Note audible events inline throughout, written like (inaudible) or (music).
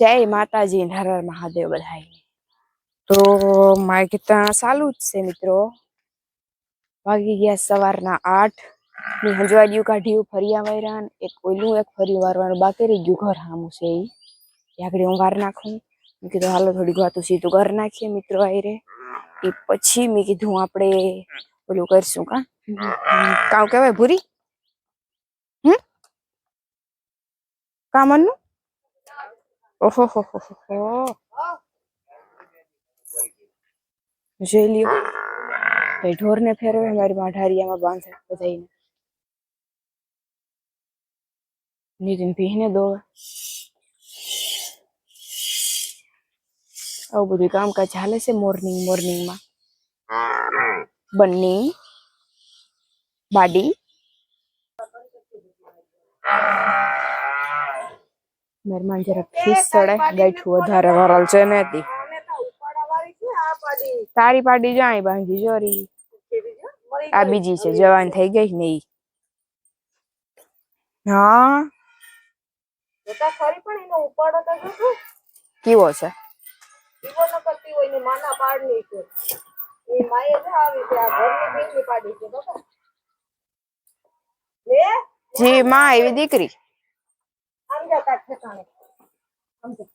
જય માતાજી હર હર મહાદેવ બધાય તો મારે ત્યાં ચાલુ જ છે મિત્રો. વાગી ગયા સવારના આઠ. ની હંજવાડિયું કાઢ્યું, ફરિયા વાયરા એક ઓલું, એક ફરિયું વારવાનું બાકી રહી ગયું, ઘર હામું છે એ આગળ હું વાર નાખું. મેં કીધું હાલો થોડીક વાતું સીધું ઘર નાખીએ મિત્રો આયરે. એ પછી મેં કીધું આપણે ઓલું કરશું કા? કાવ કહેવાય ભૂરી? હમ? કામનું ઓહો હો હો હો હો જોઈ લ્યો એ ઢોરને ફેરવે મારી માઢારિયામાં બાંધે બધાઈને નીતિન ભીને દોવે આવું બધું કામકાજ ચાલે છે મોર્નિંગ મોર્નિંગમાં બન્ની બાડી મહેરબાન જરા ફીસ ચડે. ગાંઠું વધારે વરલ છે ને તી તારી પાડી જાય બાંધી જોરી આ બીજી છે જવાન થઈ ગઈ ને ઈ. હા. કેવો છે? જી માં એવી દીકરી. આમ જા તાર ઠેકાણે આમ જા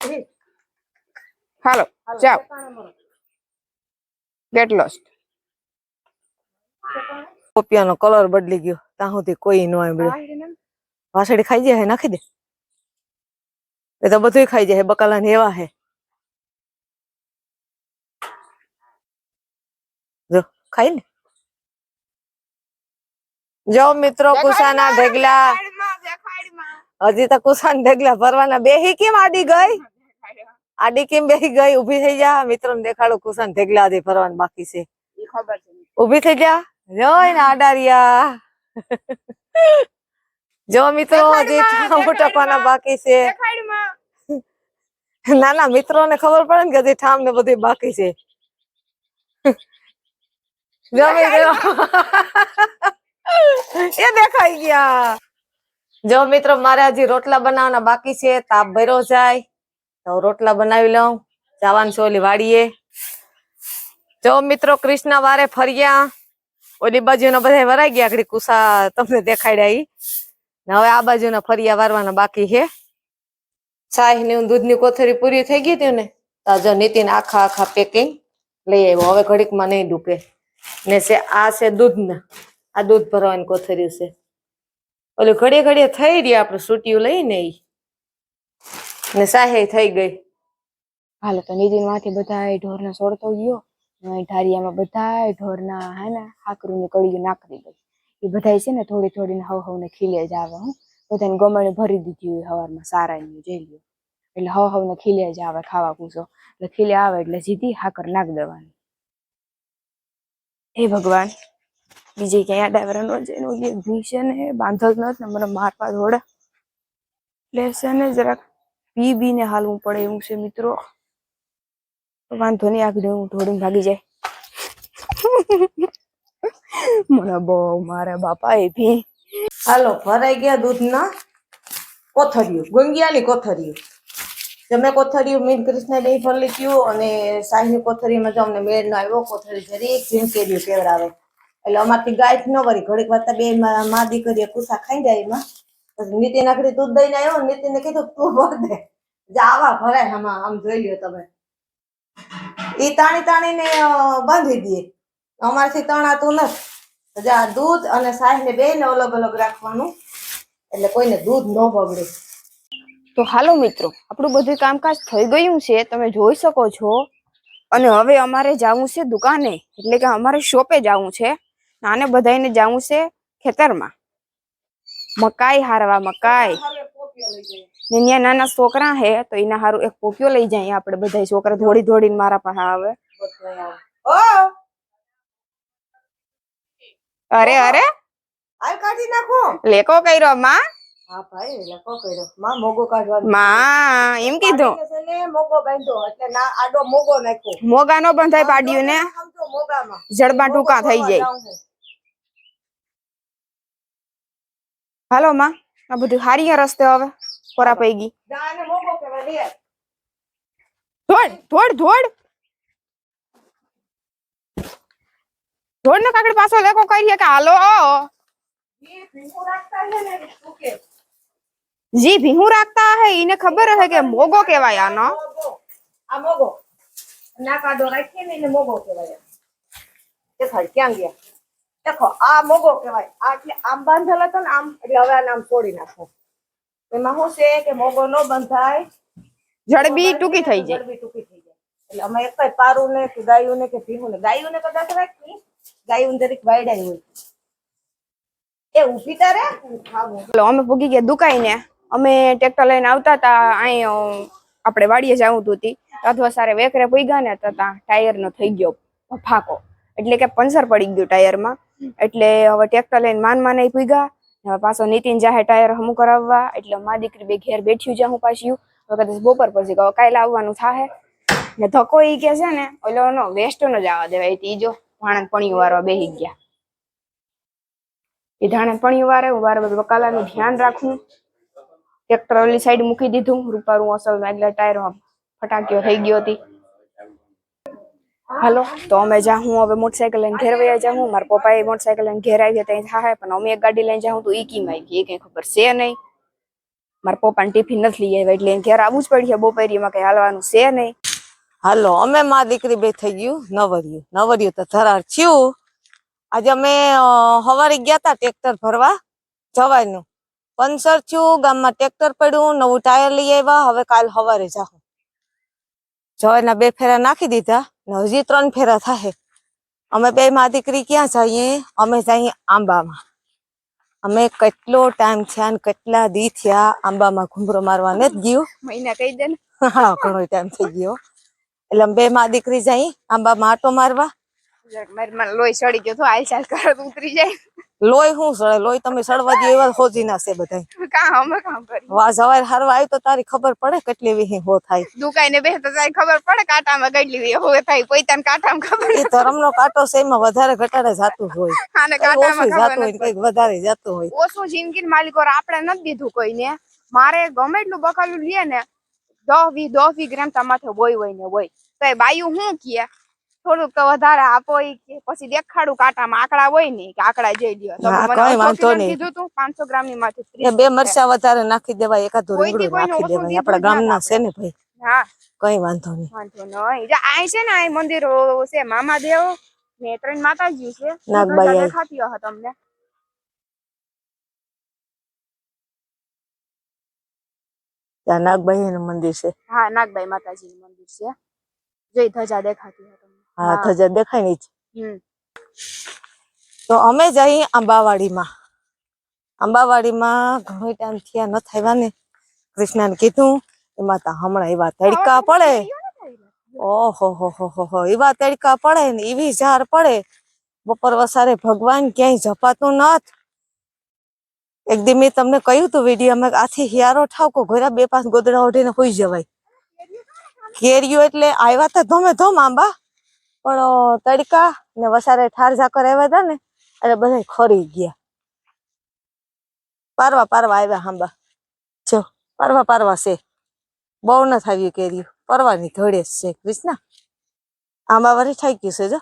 ઈ, હાલો હાલો, જાઓ ઠેકાણે મરો. ગેટ લોસ્ટ પોપિયાનો કલર બદલી ગયો ત્યાં સુધી કોઈ ન સાંભળ્યું વાસળી ખાઈ જાય નાખી દે એ તો બધું ખાઈ જાય બકાલા ને એવા હે જો ખાઈ ને જો મિત્રો કુસાના ઢગલા હજી તો કુસાન ઢગલા ભરવાના. બેહી કેમ આડી ગઈ? આડી કેમ બેહી ગઈ? ઊભી થઈ જા. મિત્રો ને દેખાડો કુસાન ઢગલા હજી ભરવાનું બાકી છે. ઊભી થઈ જા. જોઈ ને આડારિયા. જો મિત્રો હજી ઠામ ટપાના બાકી છે. ના ના મિત્રો ને ખબર પડે ને કે હજી ઠામ ને બધું બાકી છે. જો (laughs) એ દેખાઈ ગયા. જો મિત્રો, મારે હજી રોટલા બનાવવાના બાકી છે, તાપ ભર્યો જાય, તો રોટલા બનાવી લઉં. જવાનું છું ઓલી વાડીએ. જો મિત્રો, કૃષ્ણ વારે ફર્યા. ઓલી બાજુના બધા વરાઈ ગયા આગળ કુસા તમને દેખાડ્યા ઈ. હવે આ બાજુના ફરિયા વારવાના બાકી છે. ચાયની દૂધની કોથળી પૂરી થઈ ગઈ હતી ને, તો જો નીતિન આખા આખા પેકિંગ લઈ આવ્યો. હવે ઘડીકમાં નહીં ડૂકે ને છે, આ છે દૂધ ના આ દૂધ ભરવાની કોથળી છે. ઓલી ઘડીએ ઘડીએ થઈ રહી આપણે સૂટીયું લઈને એ ને સાહે થઈ ગઈ. હાલો તો નિધિનમાંથી બધા ઢોરને સોડતો ગયો. ઢારિયામાં બધા ઢોરના હે ને હાકરુની કળીઓ નાખી ગઈ એ બધા છે ને થોડી થોડી હવ હવ ને ખીલે જ આવે હું. બધાને ગમણે ભરી દીધી હોય હવારમાં સારા એની જઈ લ્યો. એટલે હવ હવ ને ખીલે જ આવે ખાવા પૂછો. એટલે ખીલે આવે એટલે સીધી હાકર નાખ દેવાની. હે ભગવાન. બીજે ક્યાંય ડાયવર નો જઈને ઓલી ભી છે ને બાંધો જ નથી મને મારવા દોડે. એટલે ને જરાક, પી બીને હાલવું પડે એવું છે મિત્રો. વાંધો નહીં આગળ હું થોડીને ભાગી જાય. મને બહુ મારે બાપા એ ભી. હાલો, ભરાઈ ગયા દૂધના કોથળીઓ, ગુંગિયાની કોથળીઓ. જમે કોથરિયું મીન કૃષ્ણ દહીં ભરી લીધું અને શાહીની કોથળીમાં જો અમને મેળ નો આવ્યો, કોથળી જીમ ઝીણકેરીઓ કેવડાવે. એટલે અમારથી ગાય ન વળી. ઘડીક વાર બે મા દીકરીએ કુસા ખાઈ જાય એમાં. પછી નીતિન આખરી દૂધ દઈને આવ્યો નીતિને કીધું, તું ભર દે. જા, આવા ભરાય આમાં. આમ જોઈ લ્યો તમે. એ તાણી તાણીને બાંધી દે. અમારથી તણાતું નથી. જા, દૂધ અને સાહેબ ને બે ને અલગ અલગ રાખવાનું. એટલે કોઈને દૂધ ન બગડે. તો હાલો મિત્રો, આપણું બધું કામકાજ થઈ ગયું છે. તમે જોઈ શકો છો. અને હવે અમારે જવું છે દુકાને. એટલે કે અમારે શોપે જવું છે. આને બધાને જવું છે ખેતરમાં. મકાઈ હારવા મકાઈ. ને નાના છોકરા હે તો એના હારું એક પોપિયો લઈ જાય આપણે બધા છોકરા ધોડી ધોડીને મારા પાસે આવે. અરે અરે. હાલ કાઢી નાખો. લેકો કર્યો માં. હા ભાઈ લખો કર્યો. માં મોગો કાઢવાનો માં એમ કીધું. મોગો બાંધ્યો એટલે ના આડો મોગો નાખ્યો. મોગા નો બંધાય પાડ્યું ને? સમજો જડમાં ટૂંકા થઈ જાય. હાલો માં. આ બધું હારી રસ્તે હવે. ખોરા પઈ ગઈ. જા આને મોગો કહેવાય લે. ધોડ ધોડ ધોડ. ધોડ ને કાકડી પાછો લેકો કરીએ કે હાલો. ઈ ભીંગું રાખતા છે ને શું કે? જી ભીહું રાખતા હે એને ખબર હે કે મોગો કહેવાય આનો. મોગો. આ મોગો. ના કાઢો રાખીએ ને એને મોગો કહેવાય. દેખાડ ક્યાં ગયા? દેખો આ મોગો કહેવાય. આ એટલે આમ બાંધેલો હતો ને આમ એટલે હવે આને આમ તોડી નાખો. એમાં શું છે કે મોગો ન બંધાય. જડબી ટૂંકી થઈ જાય. જડબી ટૂંકી થઈ જાય. એટલે અમે એક પારું ને કે ગાયું ને કે ભીહું ને ગાયું ને કદાચ રાખી ગાયું જરીક વાયડાઈ હોય. એ ઊભી તારે ખાવું અમે ભૂગી ગયા દુકાઈને. અમે ટ્રેક્ટર લઈને આવતા હતા અહીં આપણે વાડીએ જવું હતું તી અથવા સારે વેકરે પૂગ્યા ને તો ત્યાં ટાયર નો થઈ ગયો ફાકો. એટલે કે પંચર પડી ગયું ટાયરમાં. એટલે હવે ટ્રેક્ટર લઈને માન માને ભૂગ્યા. હવે પાછો નીતિન જાહે ટાયર હમું કરાવવા. એટલે મા દીકરી બે ઘેર બેઠ્યું જ્યાં હું પાછી. હવે બપોર પછી કહો કાલે આવવાનું થાહે. ને ધક્કો ઈ કે છે ને, ઓલો નો વેસ્ટ નો જવા દેવાય. તી જો વાણંદ પણિયું વારવા બેહી ગયા. એ ધાણે પણિયું વારે, હું વારે બકાલાનું ધ્યાન રાખું. ટ્રેક્ટર ઓલી સાઈડ મૂકી દીધું. રૂપારું અસલ એટલે ટાયર ફટાક્યો થઈ ગયો હતી હાલો, તો અમે જા હું હવે મોટરસાયકલ લઈને ઘેર વયા જાઉં મારા પપ્પાએ મોટરસાઇકલ લઈને ઘેર આવી ત્યાં થાય પણ અમે એક ગાડી લઈને જાઉં તો ઈ કીમ આવી એ કઈ ખબર છે નહીં. મારા પપ્પાને ટિફિન નથી લઈ આવ્યા એટલે ઘેર આવવું જ પડશે બપોરીમાં કઈ હાલવાનું છે નહીં. હાલો, અમે માં દીકરી બે થઈ ગયું, નવરિયું. નવરિયું તો ધરાર થયું. આજે અમે સવારે ગયા હતા ટ્રેક્ટર ભરવા જવાયનું પંચર થયું, ગામમાં ટ્રેક્ટર પડ્યું, નવું ટાયર લઈ આવ્યા. હવે કાલ હવારે જાહું. જવાયના બે ફેરા નાખી દીધા ને હજી ત્રણ ફેરા થાય અમે બે માં દીકરી ક્યાં જઈએ? અમે જઈએ આંબામાં. અમે કેટલો ટાઈમ થયા ને કેટલા દી થયા આંબામાં ઘુમરો મારવા નથી ગયો. મહિના કહી દે ને. હા ઘણો ટાઈમ થઈ ગયો. એટલે અમે બે માં દીકરી જઈ આંબામાં આટો મારવા. લોહી ચડી ગયો તો હાલ ચાલ કરો ઉતરી જાય. લોહી શું સળે? લોહી તમે સળવા દે એવા હોજી ના છે બધા કામ અમે કામ કરી વા જવાય હારવા આવ્યું તો તારી ખબર પડે કેટલી વિહી હો થાય. દુકાઈને બે તો જાય ખબર પડે કાંટામાં ગઈલી વી હો થાય. પોઈતાન કાંટામાં ખબર એ ધરમનો કાંટો છે એમાં વધારે ઘટાડે જાતું હોય. આને કાંટામાં જાતું હોય કંઈક વધારે જાતું હોય. ઓછું જિંદગી માલિકો આપણે નથી દીધું કોઈને મારે ગમે એટલું બકાલું લે ને દસ વી દસ વી ગ્રામ તમાથે બોય હોય ને હોય તો એ બાયું શું કે થોડુંક વધારે આપો કે પછી દેખાડું કાંટામાં આંકડા હોય ને કે આંકડા જોઈ લ્યો. તો મને કાંઈ 100 વાંધો નહીં. કીધું તું પાંચસો ગ્રામની માથે એ 30 બે મરચા વધારે નાખી દેવાય એકાદું રીંગણું નાખી દેવાય. આપડા ગામના છે ને ભાઈ. હા. કઈ વાંધો નહીં. વાંધો નહીં જે આ છે ને આ મંદિરો છે મામાદેવ. ને ત્રણ માતાજી છે. નાગબાઈ દેખાતી હો તમને. ત્યાં નાગબાઈ નું મંદિર છે. હા નાગબાઈ માતાજી નું મંદિર છે. જય ધજા દેખાતી હોય તમને. હા ધજા દેખાયની ઈ તો અમે જઈ અંબાવાડીમાં અંબાવાડીમાં ઘણો ટાઈમ થયા ન થયા ને. કૃષ્ણાને કીધું એમાં તો હમણાં એવા તડકા પડે. ઓહો હો હો હો એવા તડકા પડે ને એવી ઝાર પડે. બપોર વસારે ભગવાન ક્યાંય જપાતું નથ એક દી મેં તમને કહ્યું હતું વિડીયોમાં આથી હિયારો ઠાવકો ઘોડા બે પાંચ ગોદડા ઓઢીને હોઈ જવાય. કેરીઓ એટલે આવ્યા તો ધોમે ધોમ આંબા. પણ તડકા ને વસારે ઠાર ઝાકર આવ્યા હતા ને, એટલે બધા ખરી ગયા. પારવા પારવા આવ્યા હાંબા જો, પારવા પારવા છે. બહુ ન થાવ્યું કેરીઓ પરવાની ઘડે છે કૃષ્ણા આંબા વરી થઈ ગયું છે, જો.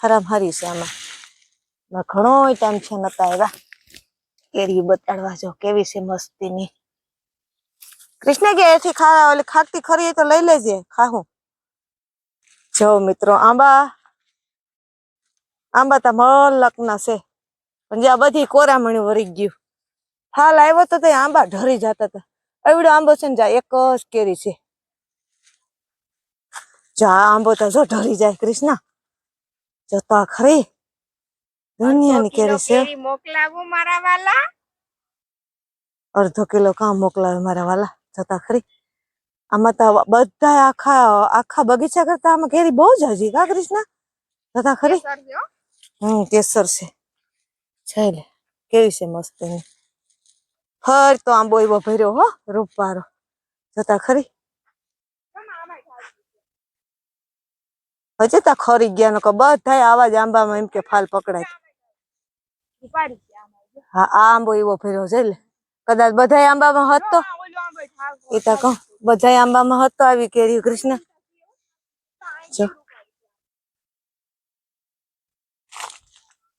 હરામ હારી છે આમાં. ઘણો ટાઈમ છે નતા આવ્યા. કેરી બતાડવા જો, કેવી છે મસ્તીની. કૃષ્ણ કે એથી ખા ખાકતી ખરી તો લઈ લેજે, ખાહું. જો મિત્રો આંબા આંબા તો મલકના છે. પણ જ્યાં બધી કોરામણી વરી ગયું. હાલ આવ્યો તો તે આંબા ઢરી જતા હતા. એવડો આંબો છે ને જા એક જ કેરી છે. જા આંબો તો જો ઢરી જાય કૃષ્ણ. જતા ખરી દુનિયાની કેરી છે. મોકલાવું મારા વાલા. અડધો કિલો કામ મોકલાવે મારા વાલા. જતા ખરી આમાં તો બધા આખા આખા બગીચા કરતા આમાં કેરી બહુ જ હજી કા કૃષ્ણ? તથા ખરી. હમ કેસર છે. છે કેવી છે મસ્ત એની ફર તો આંબો એવો ભર્યો હો રૂપારો જતા ખરી? હજી તા ખરી ગયા નકો બધા આવા જ આંબામાં એમ કે ફાલ પકડાય. હા આ આંબો એવો ભર્યો છે લે. કદાચ બધાય આંબામાં હતો? તો એ તો કહું. બધાય આંબામાં હતો આવી કેરી કૃષ્ણ? જો.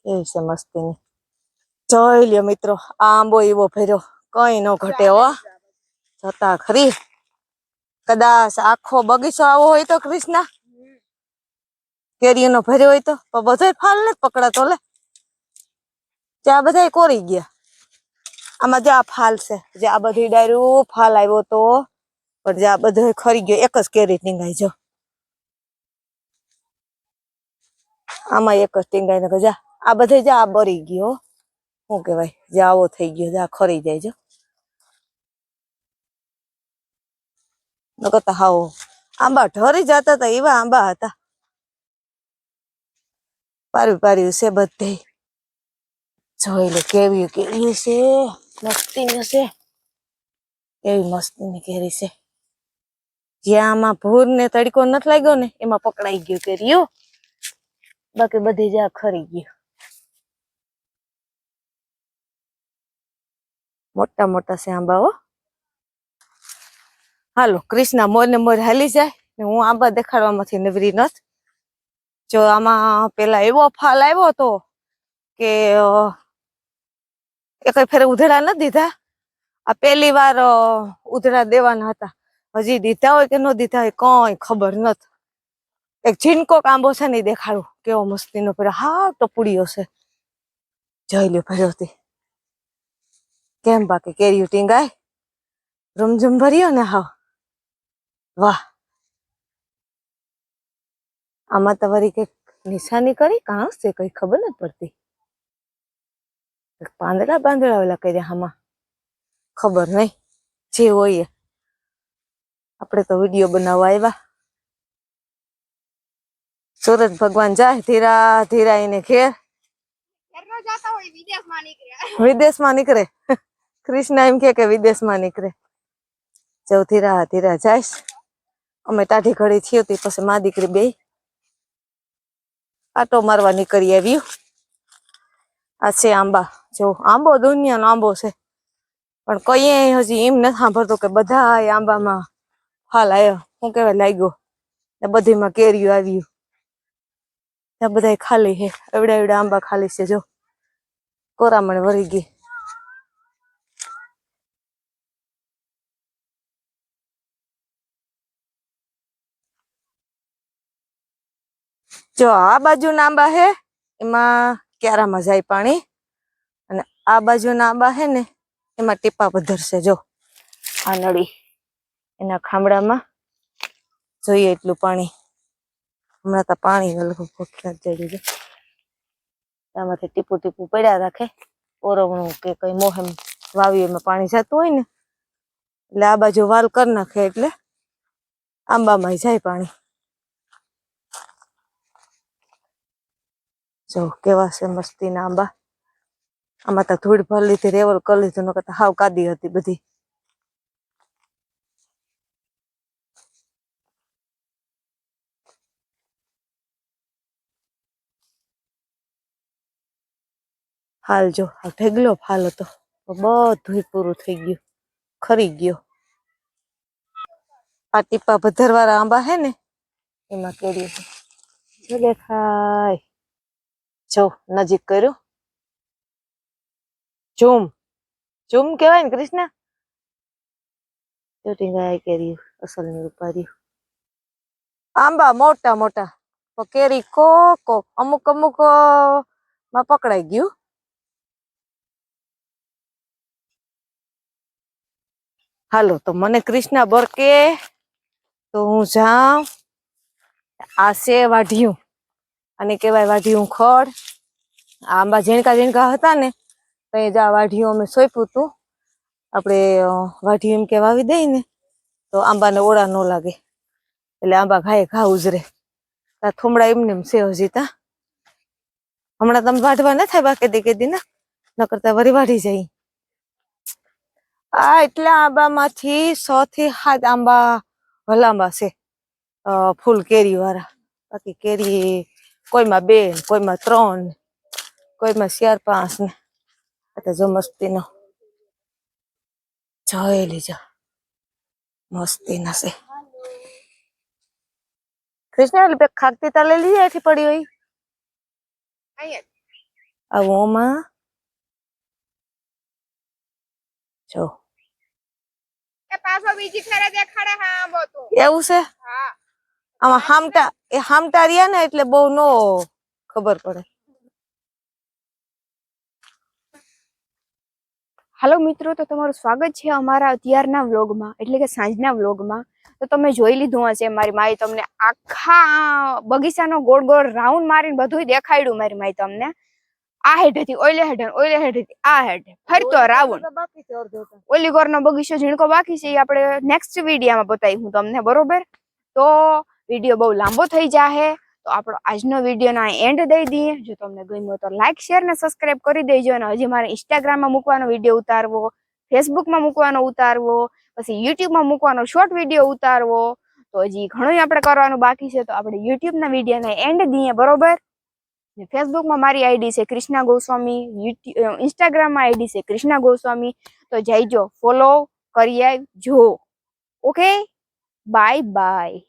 કેવી છે મસ્તીની. જોઈ લ્યો મિત્રો, આંબો એવો ભર્યો. કઈ ન ઘટે હો. જતા ખરી. કદાચ આખો બગીચો આવો હોય તો કૃષ્ણા. કેરીનો ભર્યો હોય તો. બધો ફાલ ને પકડાતો લે. ત્યાં બધા કોરી ગયા. આમાં જ્યાં ફાલ છે. જે આ બધી ડાયરું ફાલ આવ્યો તો. પણ જે આ બધો ખરી ગયો, એક જ કેરી ટીંગાઈ જો. આમાં એક જ ટીંગાઈ ને જા, આ બધે જા, આ બરી ગયો. શું કેવાય જે, આવો થઈ ગયો, જા, ખરી જાય જો. નકરતા હાવ આંબા ઢરી જતા હતા એવા આંબા હતા. પાર્યું પાર્યું છે બધે. જોઈ લે કેવી કેવી છે મસ્તી છે. એવી મસ્તીની કેરી છે. જ્યાં આમાં ભૂર ને તડકો નથી લાગ્યો ને, એમાં પકડાઈ ગયું રિયો બાકી બધી જ્યાં ખરી ગયું. મોટા મોટા શ્યાંબાઓ હાલો, કૃષ્ણ મોર ને મોર હાલી જાય ને હું આંબા દેખાડવામાંથી નવરી નથી. જો આમાં પેલા એવો ફાલ આવ્યો હતો કે એ કઈ ફેર ઉધડા નથી દીધા. આ પહેલી વાર ઉધડા દેવાના હતા. હજી દીધા હોય કે ન દીધા હોય કઈ ખબર નથી. એક છીનકો કાંબો છે ને દેખાડું. કેવો મસ્તીનો પેલો હા, ટપુડીઓ છે. જઈ લ્યો ભર્યોથી. કેમ બાકી? કેરીયું ટીંગાય? રમઝમ ભર્યો ને હા વાહ. આમાં તો વળી કંઈક નિશાની કરી? કાં છે? કઈ ખબર નથી પડતી. પાંદડા પાંદડા ઓલા કર્યા આમાં. ખબર નહીં. જે હોય. આપણે તો વીડિયો બનાવવા આવ્યા સુરજ ભગવાન જાય ધીરા ધીરા એને ઘેર. વિદેશમાં નીકળે. કૃષ્ણ એમ કે કે વિદેશમાં નીકળે. જવ ધીરા ધીરા જાઈશ અમે ટાઢી ઘડી થયો હતી પછી મા દીકરી બે આટો મારવા નીકળી આવ્યું. આ છે આંબા. જો આંબો દુનિયાનો આંબો છે. પણ કઈ હજી એમ નથી સાંભળતો કે બધા આંબામાં ફાલ આવ્યો હું કેવાય લાગ્યો? ને બધીમાં કેરીયું આવ્યું ત્યાં બધા ખાલી છે, એવડા એવડા આંબા ખાલી છે, જો. કોરામણ વળી ગઈ. જો, આ બાજુના આંબા હે, એમાં ક્યારામાં જાય પાણી. અને આ બાજુના આંબા હે ને, એમાં ટીપા પધરશે જો. આ નળી. એના ખામડામાં જોઈએ એટલું પાણી. હમણાં તો પાણી લગભગ ચડી છે આમાંથી ટીપું ટીપું પડ્યા રાખે. ઓરવણું કે કઈ મોહેમ વાવી એમાં પાણી જતું હોય ને, એટલે આ બાજુ વાલ કરી નાખે એટલે આંબામાં જાય પાણી. જો કેવા છે મસ્તીના આંબા. આમાં તો ધૂળ ભર લીધી રેવલ કરી લીધું, નકર તો હાવ કાદી હતી બધી. હાલ જો આ ઢેગલો ફાલ હતો બધું પૂરું થઈ ગયું. ખરી ગયો. આ ટીપા ભધરવાળા આંબા હે ને, એમાં કેરી છે. દેખાય. જો, નજીક કર્યું. ઝૂમ. ઝૂમ કહેવાય ને કૃષ્ણ? ચોટી ગયા કેરી અસલની આંબા મોટા મોટા. કેરી કોક કોક અમુક અમુકમાં પકડાઈ ગયું. હાલો, તો મને કૃષ્ણા બરકે, તો હું જાઉં. આ છે વાઢિયું. અને કહેવાય વાઢિયું ખડ. આ આંબા ઝીણકા ઝીણકા હતા ને, તો એ આ વાઢિયું અમે સોંપ્યું હતું. આપણે વાઢિયું એમ કે વાવી દઈ ને, તો આંબાને ઓળા ન લાગે. એટલે આંબા ઘાએ ઘા ઉજરે. આ થોમડા એમને એમ છે હજી તા. હમણાં તમે વાઢવા ન થાય બાકી દી કેદી ના નકરતા કરતા વરી વાઢી જાય. આ એટલા આંબામાંથી સો થી સાત આંબા ભલાંબા છે. ફૂલ કેરી વાળા બાકી કેરી કોઈમાં બે કોઈમાં ત્રણ કોઈમાં ચાર પાંચ ને. તો જો મસ્તીનો. જોઈ લીજો. મસ્તી ના છે. કૃષ્ણ એટલે પેક ખાકતી તા લઈ લીધી એથી પડી હોય? આવું જો. એ પાછો બીજી ફેરે દેખાડે હા આંબો તો. એવું છે? હા. આમાં હામટા એ હામટા રહ્યા ને એટલે બહુ નો ખબર પડે. હાલો મિત્રો તો તમારું સ્વાગત છે અમારા અત્યારના વ્લોગમાં એટલે કે સાંજના વ્લોગમાં. તો તમે જોઈ લીધું હશે મારી માએ તમને આખા બગીચાનો ગોળ ગોળ રાઉન્ડ મારીને બધું દેખાડ્યું મારી માએ તમને. આ હેઠેથી ઓલે હેઠે ઓલે હેઠેથી આ હેઠે. ફરતો રાવણ. ઓલી કોરનો બગીચો ઝીણકો બાકી છે એ આપણે નેક્સ્ટ વિડીયોમાં બતાવી હું તમને બરોબર? તો વીડિયો બહુ લાંબો થઈ જાહે. તો આપણો આજનો વિડીયોના એન્ડ દઈ દઈએ. જો તમને ગમ્યો તો લાઈક શેર ને સબસ્ક્રાઇબ કરી દેજો. અને હજી મારે ઇન્સ્ટાગ્રામમાં મૂકવાનો વીડિયો ઉતારવો ફેસબુકમાં મૂકવાનો ઉતારવો પછી યુટ્યુબમાં મૂકવાનો શોર્ટ વીડિયો ઉતારવો. તો હજી ઘણું આપણે કરવાનું બાકી છે. તો આપણે યુટ્યુબના વિડીયોને એન્ડ દઈએ બરોબર? ફેસબુકમાં મારી આઈડી છે ક્રિષ્ના ગોસ્વામી યુટ્યુબ ઇન્સ્ટાગ્રામમાં આઈડી છે ક્રિષ્ના ગોસ્વામી. તો જઈજો ફોલો કરી આવજો ઓકે? Bye bye.